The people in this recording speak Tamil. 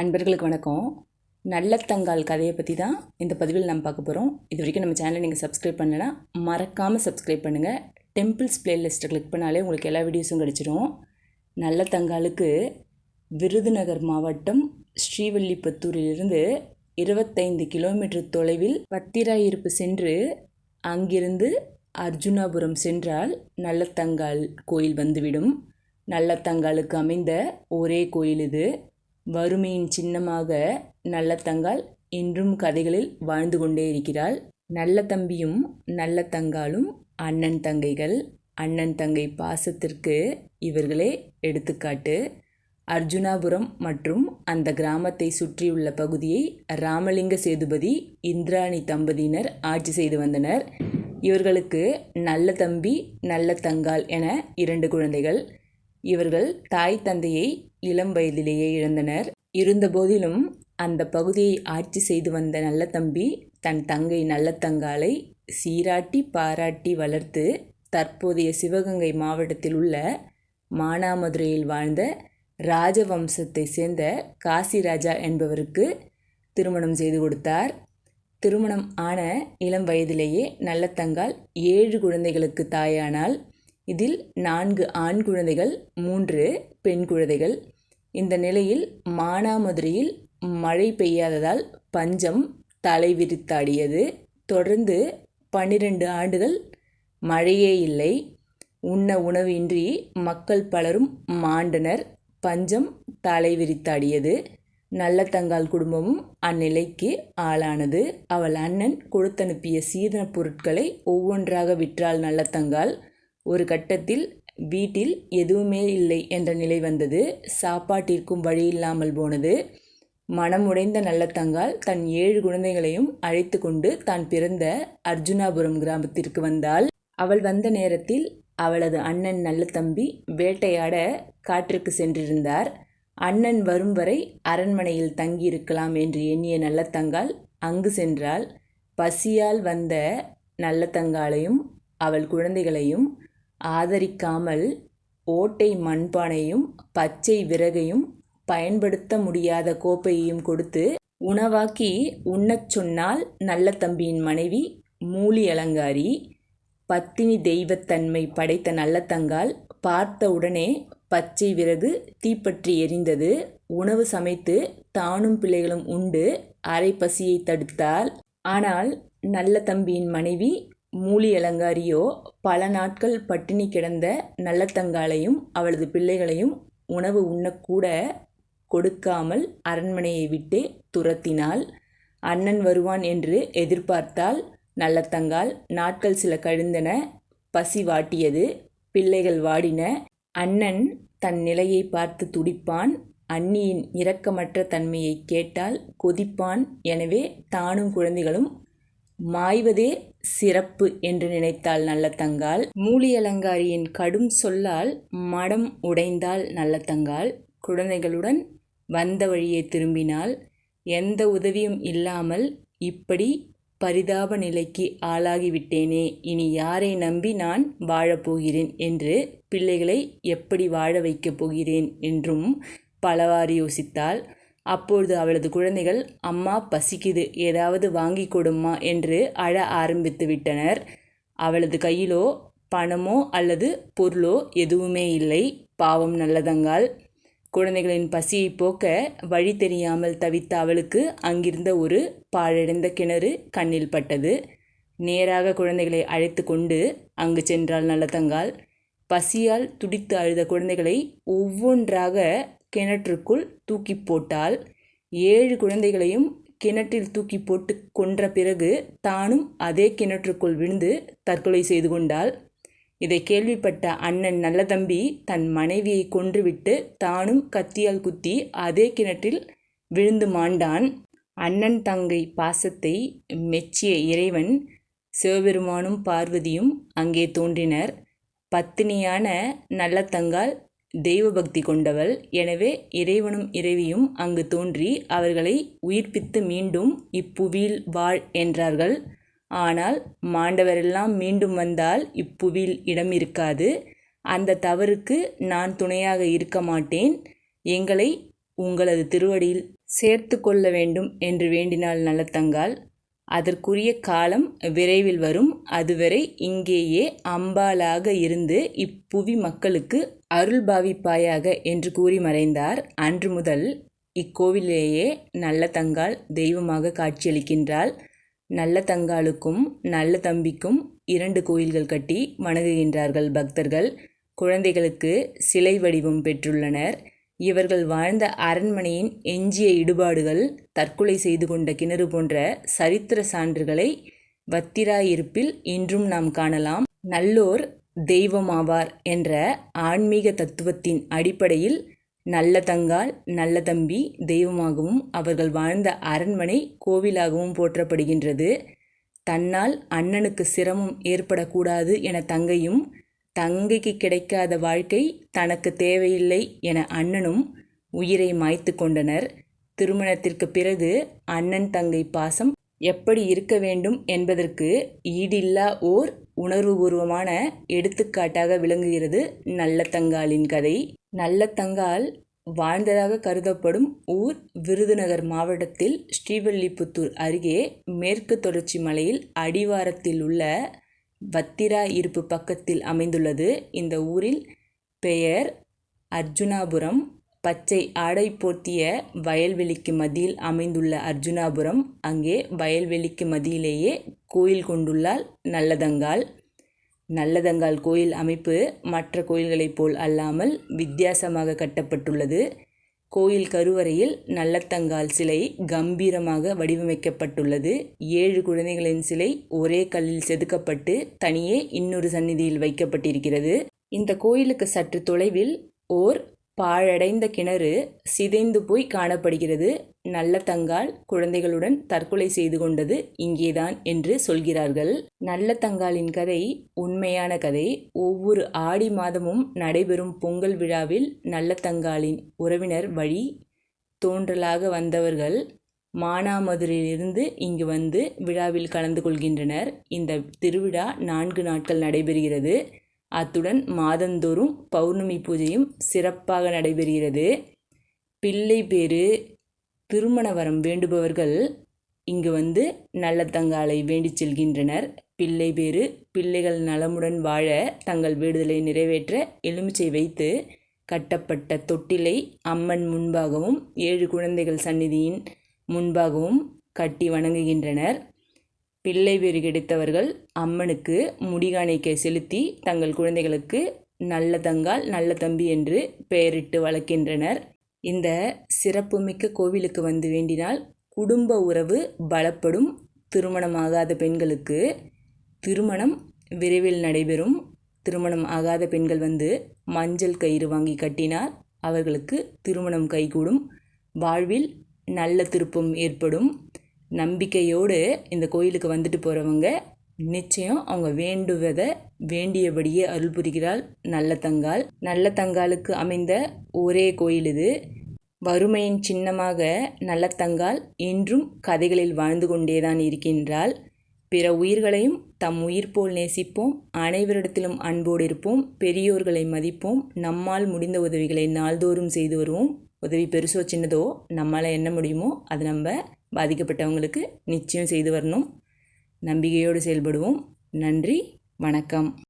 அன்பர்களுக்கு வணக்கம். நல்லத்தங்கால் கதையை பற்றி தான் இந்த பதிவில் நம்ம பார்க்க போகிறோம் இது வரைக்கும் நம்ம சேனலை நீங்கள் சப்ஸ்கிரைப் பண்ணலைன்னா மறக்காமல் சப்ஸ்கிரைப் பண்ணுங்கள் டெம்பிள்ஸ் பிளேலிஸ்ட்டை கிளிக் பண்ணாலே உங்களுக்கு எல்லா வீடியோஸும் கிடச்சிரும். நல்லத்தங்காலுக்கு விருதுநகர் மாவட்டம் ஸ்ரீவல்லிபுத்தூரிலிருந்து இருபத்தைந்து கிலோமீட்டர் தொலைவில் பத்திராயிருப்பு சென்று அங்கிருந்து அர்ஜுனாபுரம் சென்றால் நல்லத்தங்கால் கோயில் வந்துவிடும். நல்லத்தங்காலுக்கு அமைந்த ஒரே கோயில் இது. வறுமையின் சின்னமாக நல்லத்தங்கால் இன்றும் கதைகளில் வாழ்ந்து கொண்டே இருக்கிறாள். நல்ல தம்பியும் நல்ல தங்காலும் அண்ணன் தங்கைகள் அண்ணன் தங்கை பாசத்திற்கு இவர்களே எடுத்துக்காட்டு. அர்ஜுனாபுரம் மற்றும் அந்த கிராமத்தை சுற்றியுள்ள பகுதியை ராமலிங்க சேதுபதி இந்திராணி தம்பதியினர் ஆட்சி செய்து வந்தனர். இவர்களுக்கு நல்ல தம்பி நல்ல தங்கால் என இரண்டு குழந்தைகள். இவர்கள் தாய் தந்தையை இளம் வயதிலேயே இழந்தனர். இருந்தபோதிலும் அந்த பகுதியை ஆட்சி செய்து வந்த நல்ல தம்பி தன் தங்கை நல்ல தங்காலை சீராட்டி பாராட்டி வளர்த்து தற்போதைய சிவகங்கை மாவட்டத்தில் உள்ள மானாமதுரையில் வாழ்ந்த ராஜவம்சத்தை சேர்ந்த காசிராஜா என்பவருக்கு திருமணம் செய்து கொடுத்தார். திருமணம் ஆன இளம் வயதிலேயே நல்லத்தங்கால் ஏழு குழந்தைகளுக்கு தாயானால் இதில் நான்கு ஆண் குழந்தைகள் மூன்று பெண் குழந்தைகள். இந்த நிலையில் மானாமதுரையில் மழை பெய்யாததால் பஞ்சம் தலை விரித்தாடியது தொடர்ந்து பன்னிரண்டு ஆண்டுகள் மழையே இல்லை. உண்ண உணவின்றி மக்கள் பலரும் மாண்டனர். பஞ்சம் தலை விரித்தாடியது நல்லத்தங்கால் குடும்பமும் அந்நிலைக்கு ஆளானது. அவள் அண்ணன் கொடுத்தனுப்பிய சீதனப் பொருட்களை ஒவ்வொன்றாக விற்றாள் நல்லத்தங்கால். ஒரு கட்டத்தில் வீட்டில் எதுவுமே இல்லை என்ற நிலை வந்தது. சாப்பாட்டிற்கும் வழி இல்லாமல் போனது. மனமுடைந்த நல்லத்தங்கால் தன் ஏழு குழந்தைகளையும் அழைத்து கொண்டு தான் பிறந்த அர்ஜுனாபுரம் கிராமத்திற்கு வந்தாள். அவள் வந்த நேரத்தில் அவளது அண்ணன் நல்ல தம்பி வேட்டையாட காற்றுக்கு சென்றிருந்தார். அண்ணன் வரும் வரை அரண்மனையில் தங்கியிருக்கலாம் என்று எண்ணிய நல்லத்தங்கால் அங்கு சென்றால் பசியால் வந்த நல்லத்தங்காலையும் அவள் குழந்தைகளையும் ஆதரிக்காமல் ஓட்டை மண்பானையும் பச்சை விறகையும் பயன்படுத்த முடியாத கோப்பையையும் கொடுத்து உணவாக்கி உண்ணச் சொன்னால் நல்ல தம்பியின் மனைவி மூலி அலங்காரி பத்தினி தெய்வத்தன்மை படைத்த நல்லத்தங்கால் பார்த்த உடனே பச்சை விறகு தீப்பற்றி எரிந்தது. உணவு சமைத்து தானும் பிள்ளைகளும் உண்டு. அரை பசியை தடுத்தால் ஆனால் நல்ல தம்பியின் மனைவி மூலி அலங்காரியோ பல நாட்கள் பட்டினி கிடந்த நல்லத்தங்காலையும் அவளது பிள்ளைகளையும் உணவு உண்ணக்கூட கொடுக்காமல் அரண்மனையை விட்டே துரத்தினாள். அண்ணன் வருவான் என்று எதிர்பார்த்தால் நல்லத்தங்கால் நாட்கள் சில கழிந்தன பசி வாட்டியது. பிள்ளைகள் வாடின. அண்ணன் தன் நிலையை பார்த்து துடிப்பான். அண்ணியின் இரக்கமற்ற தன்மையை கேட்டால் கொதிப்பான். எனவே தானும் குழந்தைகளும் மாய்வதே சிறப்பு என்று நினைத்தாள் நல்லத்தங்கால் மூலியலங்காரியின் கடும் சொல்லால் மடம் உடைந்தாள் நல்லத்தங்கால் குழந்தைகளுடன் வந்த வழியே திரும்பினால் எந்த உதவியும் இல்லாமல் இப்படி பரிதாப நிலைக்கு ஆளாகிவிட்டேனே இனி யாரை நம்பி நான் வாழப்போகிறேன் என்று பிள்ளைகளை எப்படி வாழ வைக்கப் போகிறேன் என்றும் பலவாறு யோசித்தாள். அப்பொழுது அவளது குழந்தைகள் அம்மா பசிக்குது. ஏதாவது வாங்கி கொடுமா என்று அழ ஆரம்பித்து விட்டனர். அவளது கையிலோ பணமோ அல்லது பொருளோ எதுவுமே இல்லை. பாவம் நல்லதங்கால். குழந்தைகளின் பசியை போக்க வழி தெரியாமல் தவித்த அவளுக்கு அங்கிருந்த ஒரு பாழடைந்த கிணறு கண்ணில் பட்டது. நேராக குழந்தைகளை அழைத்து கொண்டு அங்கு சென்றாள் நல்லதங்கால். பசியால் துடித்து அழுத குழந்தைகளை ஒவ்வொன்றாக கிணற்றுக்குள் தூக்கி போட்டால் ஏழு குழந்தைகளையும் கிணற்றில் தூக்கி போட்டு கொன்ற பிறகு தானும் அதே கிணற்றுக்குள் விழுந்து தற்கொலை செய்து கொண்டாள். இதை கேள்விப்பட்ட அண்ணன் நல்ல தம்பி தன் மனைவியை கொன்றுவிட்டு தானும் கத்தியால் குத்தி அதே கிணற்றில் விழுந்து மாண்டான். அண்ணன் தங்கை பாசத்தை மெச்சிய இறைவன் சிவபெருமானும் பார்வதியும் அங்கே தோன்றினர். பத்தினியான நல்லத்தங்கால் தெய்வ பக்தி கொண்டவள். எனவே இறைவனும் இறைவியும் அங்கு தோன்றி அவர்களை உயிர்ப்பித்து மீண்டும் இப்புவியில் வாழ் என்றார்கள். ஆனால் மாண்டவரெல்லாம் மீண்டும் வந்தால் இப்புவியில் இடம் இருக்காது. அந்த தவறுக்கு நான் துணையாக இருக்க மாட்டேன். எங்களை உங்களது திருவடியில் சேர்த்து கொள்ள வேண்டும் என்று வேண்டினாள் நல்லத்தங்காள் அதற்குரிய காலம் விரைவில் வரும். அதுவரை இங்கேயே அம்பாளாக இருந்து இப்புவி மக்களுக்கு அருள் பாவிப்பாயாக என்று கூறி மறைந்தார். அன்று முதல் இக்கோவிலேயே நல்ல தங்கால் தெய்வமாக காட்சியளிக்கின்றாள். நல்ல தங்காலுக்கும் நல்ல தம்பிக்கும் இரண்டு கோயில்கள் கட்டி வணங்குகின்றார்கள் பக்தர்கள். குழந்தைகளுக்கு சிலை வடிவம் பெற்றுள்ளனர். இவர்கள் வாழ்ந்த அரண்மனையின் எஞ்சிய இடுபாடுகள் தற்கொலை செய்து கொண்ட கிணறு போன்ற சரித்திர சான்றுகளை வத்திராயிருப்பில் இன்றும் நாம் காணலாம். நல்லோர் தெய்வமாவார் என்ற ஆன்மீக தத்துவத்தின் அடிப்படையில் நல்ல தங்கால் நல்ல தம்பி தெய்வமாகவும் அவர்கள் வாழ்ந்த அரண்மனை கோவிலாகவும் போற்றப்படுகின்றது. தன்னால் அண்ணனுக்கு சிரமம் ஏற்படக்கூடாது என தங்கையும் தங்கைக்கு கிடைக்காத வாழ்க்கை தனக்கு தேவையில்லை என அண்ணனும் உயிரை மாய்த்து கொண்டனர். திருமணத்திற்கு பிறகு அண்ணன் தங்கை பாசம் எப்படி இருக்க வேண்டும் என்பதற்கு ஈடில்லா ஓர் உணர்வுபூர்வமான எடுத்துக்காட்டாக விளங்குகிறது நல்லத்தங்காலின் கதை. நல்லத்தங்கால் வாழ்ந்ததாக கருதப்படும் ஊர் விருதுநகர் மாவட்டத்தில் ஸ்ரீவல்லிபுத்தூர் அருகே மேற்கு தொடர்ச்சி மலையில் அடிவாரத்தில் உள்ள வத்திரா இருப்பு பக்கத்தில் அமைந்துள்ளது. இந்த ஊரில் பெயர் அர்ஜுனாபுரம். பச்சை ஆடை போர்த்திய வயல்வெளிக்கு மத்தியில் அமைந்துள்ள அர்ஜுனாபுரம். அங்கே வயல்வெளிக்கு மத்தியிலேயே கோயில் கொண்டுள்ளால் நல்லதங்கால். நல்லதங்கால் கோயில் அமைப்பு மற்ற கோயில்களைப் போல் அல்லாமல் வித்தியாசமாக கட்டப்பட்டுள்ளது. கோயில் கருவறையில் நல்லத்தங்கால் சிலை கம்பீரமாக வடிவமைக்கப்பட்டுள்ளது. ஏழு குழந்தைகளின் சிலை ஒரே கல்லில் செதுக்கப்பட்டு தனியே இன்னொரு சந்நிதியில் வைக்கப்பட்டிருக்கிறது. இந்த கோயிலுக்கு சற்று தொலைவில் ஓர் பாழடைந்த கிணறு சிதைந்து போய் காணப்படுகிறது. நல்ல தங்கால் குழந்தைகளுடன் தற்கொலை செய்து கொண்டது இங்கேதான் என்று சொல்கிறார்கள். நல்ல தங்காலின் கதை உண்மையான கதை. ஒவ்வொரு ஆடி மாதமும் நடைபெறும் பொங்கல் விழாவில் நல்ல தங்காலின் உறவினர் வழி தோன்றலாக வந்தவர்கள் மானாமதுரையிலிருந்து இங்கு வந்து விழாவில் கலந்து கொள்கின்றனர். இந்த திருவிழா நான்கு நாட்கள் நடைபெறுகிறது. அத்துடன் மாதந்தோறும் பௌர்ணமி பூஜையும் சிறப்பாக நடைபெறுகிறது. பிள்ளை பேரு திருமண வரம் வேண்டுபவர்கள் இங்கு வந்து நல்லத்தங்காலை வேண்டிச் செல்கின்றனர். பிள்ளை பேரு பிள்ளைகள் நலமுடன் வாழ தங்கள் விடுதலை நிறைவேற்ற எலுமிச்சை வைத்து கட்டப்பட்ட தொட்டிலை அம்மன் முன்பாகவும் ஏழு குழந்தைகள் சந்நிதியின் முன்பாகவும் கட்டி வணங்குகின்றனர். பிள்ளை பேறு கிடைத்தவர்கள் அம்மனுக்கு முடிகாணிக்கை செலுத்தி தங்கள் குழந்தைகளுக்கு நல்ல தங்கால் நல்ல தம்பி என்று பெயரிட்டு வளர்க்கின்றனர். இந்த சிறப்புமிக்க கோவிலுக்கு வந்து வேண்டினால் குடும்ப உறவு பலப்படும். திருமணமாகாத பெண்களுக்கு திருமணம் விரைவில் நடைபெறும். திருமணம் ஆகாத பெண்கள் வந்து மஞ்சள் கயிறு வாங்கி கட்டினார் அவர்களுக்கு திருமணம் கைகூடும். வாழ்வில் நல்ல திருப்பம் ஏற்படும். நம்பிக்கையோடு இந்த கோயிலுக்கு வந்துட்டு போகிறவங்க நிச்சயம் அவங்க வேண்டுவதை வேண்டியபடியே அருள் புரிகிறாள். நல்ல தங்கால் நல்ல தங்காலுக்கு அமைந்த ஒரே கோயில் இது. வறுமையின் சின்னமாக நல்ல தங்கால் இன்றும் கதைகளில் வாழ்ந்து கொண்டேதான் இருக்கின்றாள். பிற உயிர்களையும் தம் உயிர் போல் நேசிப்போம். அனைவரிடத்திலும் அன்போடு இருப்போம். பெரியோர்களை மதிப்போம். நம்மால் முடிந்த உதவிகளை நாள்தோறும் செய்து வருவோம். உதவி பெருசோ சின்னதோ நம்மளால் என்ன முடியுமோ அது நம்ம பாதிக்கப்பட்டவங்களுக்கு நிச்சயம் செய்து வரணும். நம்பிக்கையோடு செயல்படுவோம். நன்றி. வணக்கம்.